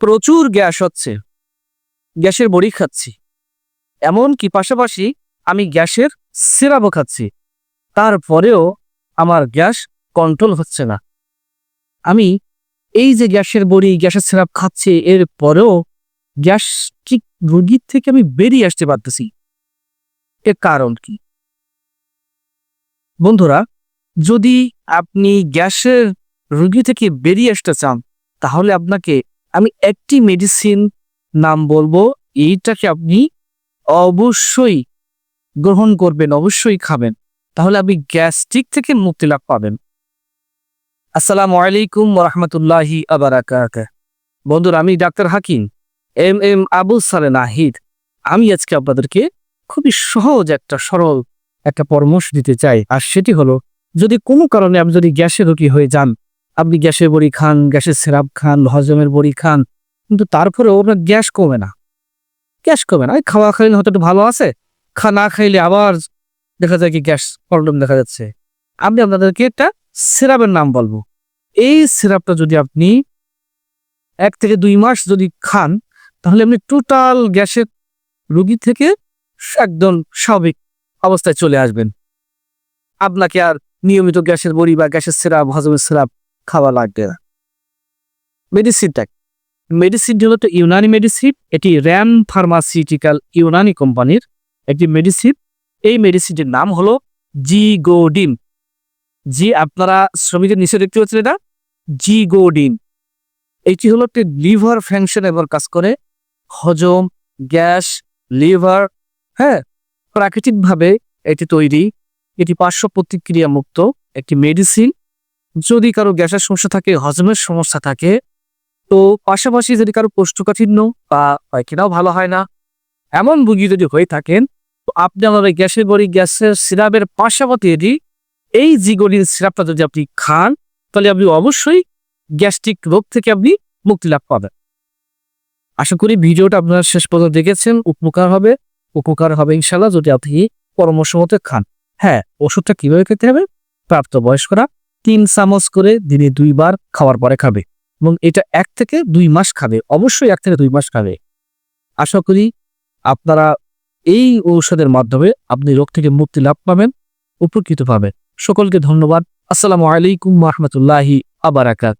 প্রচুর গ্যাস হচ্ছে। গ্যাসের বড়ি খাচ্ছি। এমন কি পাশাপাশি আমি গ্যাসের সিরাপও খাচ্ছি। তারপরেও আমার গ্যাস কন্ট্রোল হচ্ছে না। আমি এই যে গ্যাসের বড়ি, গ্যাসের সিরাপ খাচ্ছি, এর পরেও গ্যাস ঠিক রোগীর থেকে আমি বেরিয়ে আসতে পারতেছি। এর কারণ কি? বন্ধুরা, যদি আপনি গ্যাসের রোগী থেকে বেরিয়ে আসতে চান, তাহলে আপনাকে আমি একটি মেডিসিন নাম বলব, এইটাকে আপনি অবশ্যই গ্রহণ করবেন, অবশ্যই খাবেন। তাহলে আপনি গ্যাস্ট্রিক থেকে মুক্তি লাভ পাবেন। আসসালামু আলাইকুম রহমতুল্লাহি আবারাকাত বন্ধুরা, আমি doctor Hakim, M M Abul Saleh Nahid. আমি আজকে আপনাদেরকে খুবই সহজ একটা, সরল একটা পরামর্শ দিতে চাই। আর সেটি হলো, যদি কোনো কারণে আপনি যদি গ্যাসে রোগী হয়ে যান আপনি গ্যাসের বড়ি খান, গ্যাসের সিরাপ খান হজমের বড়ি খান, কিন্তু তারপরেও আপনার গ্যাস কমে না। গ্যাস কমে না। খাওয়া খাইলে হয়তো একটু ভালো আছে, খা, না খাইলে আবার দেখা যায় কি গ্যাস প্রবলেম দেখা যাচ্ছে। আমি আপনাদেরকে একটা সিরাপের নাম বলব। এই সিরাপটা যদি আপনি এক থেকে দুই মাস যদি খান, তাহলে আপনি টোটাল গ্যাসের রুগী থেকে একদম স্বাভাবিক অবস্থায় চলে আসবেন। আপনাকে আর নিয়মিত গ্যাসের বড়ি বা গ্যাসের সিরাপ, হজমের সিরাপ খাওয়া লাগবে না। মেডিসিনটা মেডিসিনটি হলো তো ইউনানি মেডিসিন এটি র্যাম ফার্মাসিউটিক্যাল ইউনানি কোম্পানির একটি মেডিসিন এই মেডিসিনটির নাম হলো জিগোডিন জি, আপনারা শ্রমিকের নিচে দেখতে পাচ্ছেন এটা। জিগোডিন এটি হলো একটি লিভার ফ্যাংশন এবার কাজ করে। হজম, গ্যাস, লিভার হ্যাঁ প্রাকৃতিকভাবে এটি তৈরি। এটি পার্শ্ব প্রতিক্রিয়া মুক্ত একটি মেডিসিন যদি কারও গ্যাসের সমস্যা থাকে, হজমের সমস্যা থাকে, তো পাশাপাশি যদি কারও কোষ্ঠকাঠিন্য বা পায়খানাও ভালো হয় না, এমন রুগী যদি হয়ে থাকেন, তো আপনি আমাদের গ্যাসের বড়ি, গ্যাসের সিরাপের পাশাপাশি এটি, এই জিগোলিন সিরাপটা যদি আপনি খান, তাহলে আপনি অবশ্যই গ্যাস্ট্রিক রোগ থেকে আপনি মুক্তি লাভ পাবেন। আশা করি ভিডিওটা আপনারা শেষ পর্যন্ত দেখেছেন, উপকার হবে উপকার হবে ইনশাল্লাহ যদি আপনি পরামর্শ মতো খান। হ্যাঁ ওষুধটা কীভাবে খেতে হবে প্রাপ্ত বয়স্করা তিন চামচ করে দিনে দুইবার খাওয়ার পরে খাবে এবং এটা এক থেকে দুই মাস খাবে, অবশ্যই এক থেকে দুই মাস খাবে। আশা করি আপনারা এই ঔষধের মাধ্যমে আপনি রোগ থেকে মুক্তি লাভ পাবেন, উপকৃত পাবেন। সকলকে ধন্যবাদ। আসসালামু আলাইকুম রহমতুল্লাহি আবারাকাত